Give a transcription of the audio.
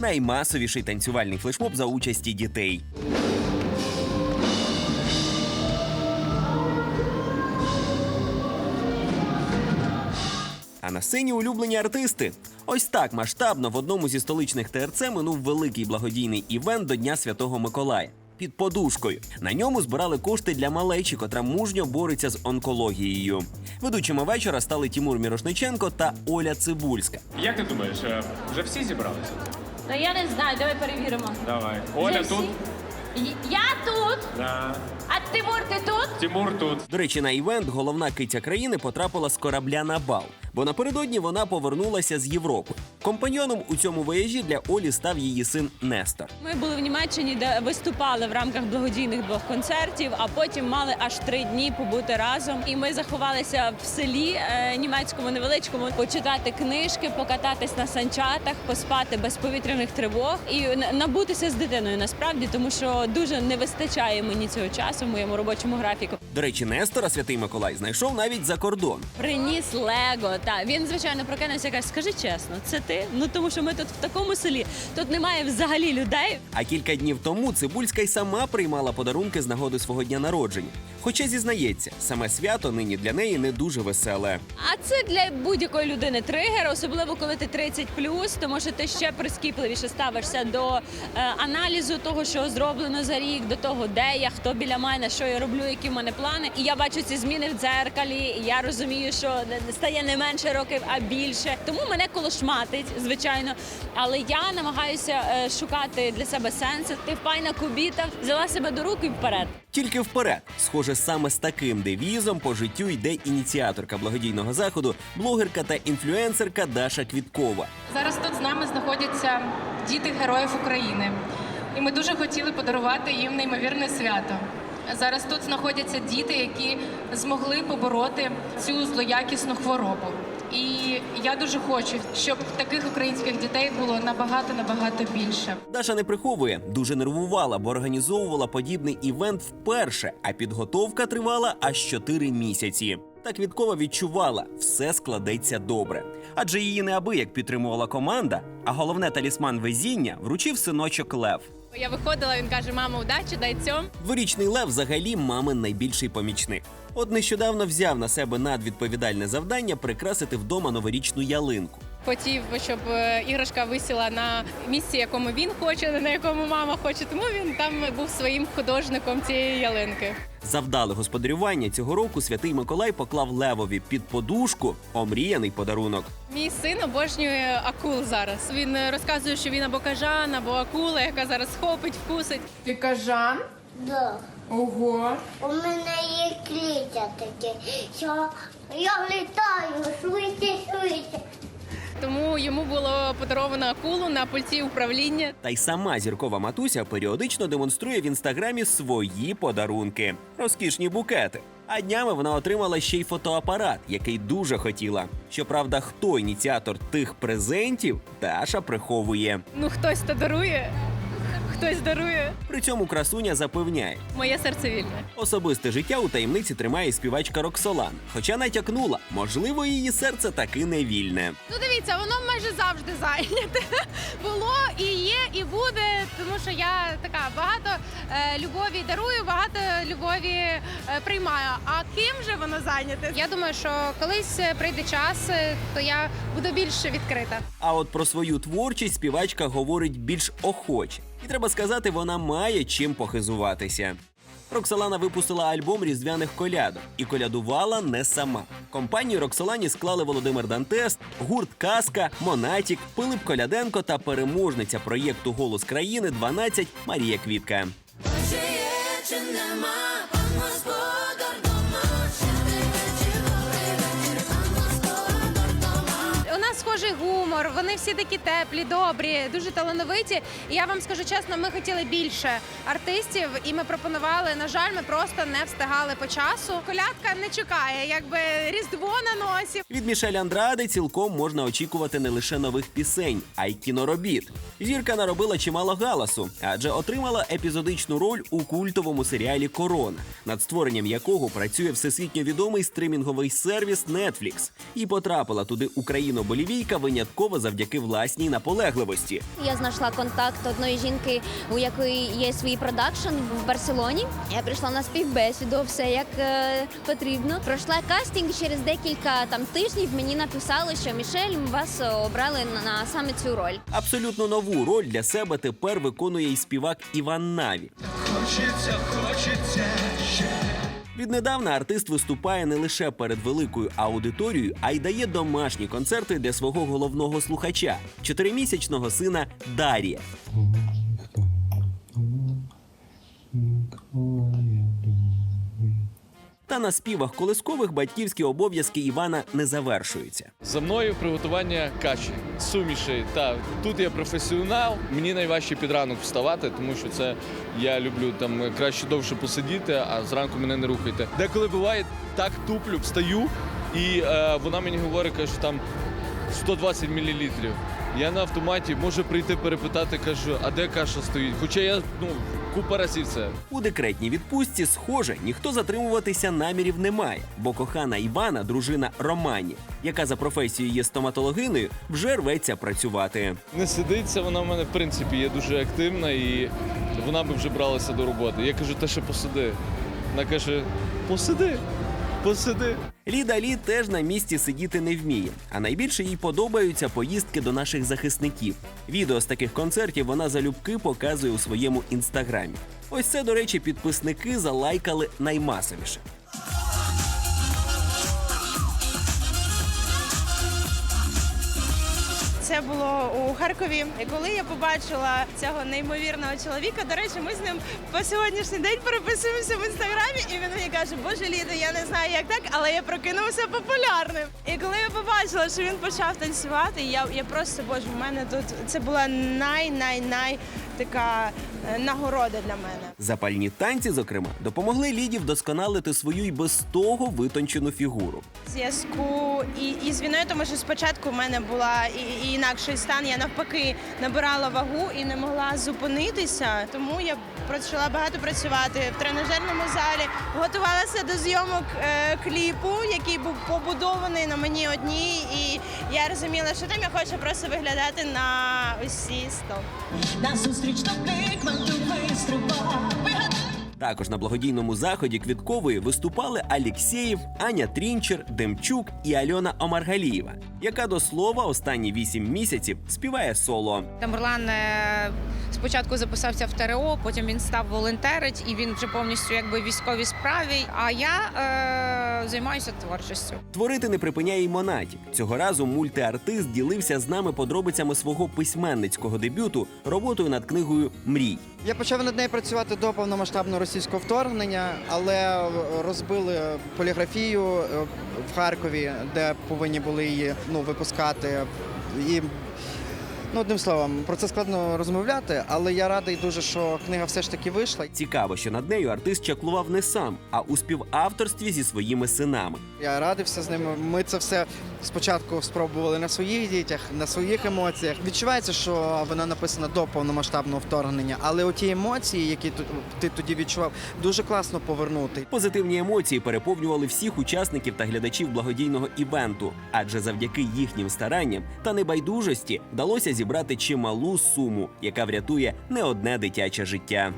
наймасовіший танцювальний флешмоб за участі дітей. А на сцені улюблені артисти. Ось так масштабно в одному зі столичних ТРЦ минув великий благодійний івент до Дня Святого Миколая. Під подушкою на ньому збирали кошти для малечі, котра мужньо бореться з онкологією. Ведучими вечора стали Тімур Мірошниченко та Оля Цибульська. Як ти думаєш, е, вже всі зібралися? Та я не знаю, давай перевіримо. Давай. Оля Вже тут? Й- Я тут, Да. а Тимур, ти тут? Тимур тут. До речі, на івент головна киця країни потрапила з корабля на бал, бо напередодні вона повернулася з Європи. Компаньйоном у цьому вояжі для Олі став її син Нестор. Ми були в Німеччині, де виступали в рамках благодійних двох концертів, а потім мали аж три дні побути разом. І ми заховалися в селі е, німецькому невеличкому, почитати книжки, покататись на санчатах, поспати без повітряних тривог і набутися з дитиною насправді, тому що дуже не вистачає мені цього часу в моєму робочому графіку. До речі, Нестора Святий Миколай знайшов навіть за кордон. Приніс Лего. Та він звичайно прокинувся. і Каже, скажи чесно, це ти? Ну тому що ми тут в такому селі. Тут немає взагалі людей. А кілька днів тому Цибульська й сама приймала подарунки з нагоди свого дня народження. Хоча зізнається, саме свято нині для неї не дуже веселе. А це для будь-якої людини тригер, особливо коли ти 30 тому що ти ще прискіпливіше ставишся до е, аналізу того, що зроблено за рік, до того, де я, хто біля мене, що я роблю, які в мене плани. І я бачу ці зміни в дзеркалі. І я розумію, що стає не менше років, а більше. Тому мене колошматить, звичайно. Але я намагаюся е, шукати для себе сенси. Ти впайна кубіта, взяла себе до рук і вперед. Тільки вперед, схоже, саме з таким девізом по життю йде ініціаторка благодійного заходу, блогерка та інфлюенсерка Даша Квіткова. Зараз тут з нами знаходяться діти героїв України, і ми дуже хотіли подарувати їм неймовірне свято. Зараз тут знаходяться діти, які змогли побороти цю злоякісну хворобу. І я дуже хочу, щоб таких українських дітей було набагато набагато більше. Даша не приховує, дуже нервувала, бо організовувала подібний івент вперше, а підготовка тривала аж 4 місяці. Та Квіткова відчувала, все складеться добре. Адже її неабияк підтримувала команда, а головне талісман везіння вручив синочок Лев. Я виходила, він каже: мама, удачі, дай цьом. Дворічний Лев взагалі мамин найбільший помічник. От нещодавно взяв на себе надвідповідальне завдання прикрасити вдома новорічну ялинку. Хотів, щоб е, іграшка висіла на місці, якому він хоче, не на якому мама хоче. Тому він там був своїм художником цієї ялинки. За вдале господарювання цього року святий Миколай поклав Левові під подушку омріяний подарунок. Мій син обожнює акул зараз. Він е, розказує, що він або кажан, або акула, яка зараз схопить, вкусить. Ти кажан? Да. Ого. У мене є криця таке, що я літаю швидше, швидше. Тому йому було подаровано акулу на пульті управління. Та й сама зіркова матуся періодично демонструє в інстаграмі свої подарунки, розкішні букети. А днями вона отримала ще й фотоапарат, який дуже хотіла. Щоправда, хто ініціатор тих презентів, Даша приховує. Ну хтось то дарує, хтось дарує. При цьому красуня запевняє, Моє серце вільне. особисте життя у таємниці тримає співачка Роксолан. Хоча натякнула, можливо, її серце таки не вільне. Ну дивіться, воно майже завжди зайняте. Було і є, і буде, тому що я така багато е, любові дарую, багато любові е, приймаю. А ким же воно зайняте? Я думаю, що колись е, прийде час, е, то я буду більше відкрита. А от про свою творчість співачка говорить більш охоче. І треба сказати, вона має чим похизуватися. Роксолана випустила альбом різдвяних колядок і колядувала не сама. Компанію Роксолані склали Володимир Дантес, гурт Каска, Монатік, Пилип Коляденко та переможниця проєкту Голос країни 12 Марія Квітка. Схожий вони всі такі теплі, добрі, дуже талановиті. І я вам скажу чесно, ми хотіли більше артистів, і ми пропонували. На жаль, ми просто не встигали по часу. Колядка не чекає, якби різдво на носі. Від Мішель Андради цілком можна очікувати не лише нових пісень, а й кіноробіт. Зірка наробила чимало галасу, адже отримала епізодичну роль у культовому серіалі Корона, над створенням якого працює всесвітньо відомий стримінговий сервіс Netflix. І потрапила туди україно-болівійка винятково випадково завдяки власній наполегливості. Я знайшла контакт одної жінки, у якої є свій продакшн в Барселоні. Я прийшла на співбесіду, все як е, потрібно. Пройшла кастинг. Через декілька там тижнів мені написали, що Мішель вас обрали на, на саме цю роль. Абсолютно нову роль для себе тепер виконує і співак Іван Наві. Віднедавна артист виступає не лише перед великою аудиторією, а й дає домашні концерти для свого головного слухача чотиримісячного сина Дарія. Та на співах колискових батьківські обов'язки Івана не завершуються. За мною приготування каші, суміші. Та тут я професіонал. Мені найважче під ранок вставати, тому що це я люблю там краще довше посидіти, а зранку мене не рухайте. Деколи буває так туплю, встаю, і е, вона мені говорить, каже, там 120 мл. Я на автоматі можу прийти перепитати, кажу, а де каша стоїть? Хоча я ну купа разів це. У декретній відпустці, схоже, ніхто затримуватися намірів не має, бо кохана Івана, дружина Романі, яка за професією є стоматологиною, вже рветься працювати. Не сидиться, вона в мене в принципі є дуже активна і вона би вже бралася до роботи. Я кажу, та ще посиди. Вона каже, посиди, посиди. Ліда Лі теж на місці сидіти не вміє, а найбільше їй подобаються поїздки до наших захисників. Відео з таких концертів вона залюбки показує у своєму інстаграмі. Ось це, до речі, підписники залайкали наймасовіше. Це було у Харкові. І коли я побачила цього неймовірного чоловіка, до речі, ми з ним по сьогоднішній день переписуємося в інстаграмі, і він мені каже, боже Ліда, я не знаю, як так, але я прокинувся популярним. І коли я побачила, що він почав танцювати, я, я просто боже, в мене тут це була най-най-най така е, нагорода для мене. Запальні танці, зокрема, допомогли Ліді вдосконалити свою й без того витончену фігуру. зв'язку і, і з війною, тому що спочатку в мене була і, і інакший стан. Я навпаки набирала вагу і не могла зупинитися. Тому я почала багато працювати в тренажерному залі, готувалася до зйомок е, кліпу, який був побудований на мені одній. І я розуміла, що там я хочу просто виглядати на усі сто. Також на благодійному заході квіткової виступали Алєксєєв, Аня Трінчер, Демчук і Альона Омаргалієва, яка до слова останні вісім місяців співає соло. Тамерлан е, спочатку записався в ТРО, потім він став волонтерить і він вже повністю якби військовій справі. А я е, займаюся творчістю. Творити не припиняє й Монатік. Цього разу мультиартист ділився з нами подробицями свого письменницького дебюту роботою над книгою Мрій. Я почав над нею працювати до повномасштабного російського вторгнення, але розбили поліграфію е, в Харкові, де повинні були її ну, випускати. І ну, одним словом, про це складно розмовляти, але я радий дуже, що книга все ж таки вийшла. Цікаво, що над нею артист чаклував не сам, а у співавторстві зі своїми синами. Я радився з ними. Ми це все спочатку спробували на своїх дітях, на своїх емоціях. Відчувається, що вона написана до повномасштабного вторгнення, але оті емоції, які ти тоді відчував, дуже класно повернути. Позитивні емоції переповнювали всіх учасників та глядачів благодійного івенту, адже завдяки їхнім старанням та небайдужості вдалося зібрати чималу суму, яка врятує не одне дитяче життя.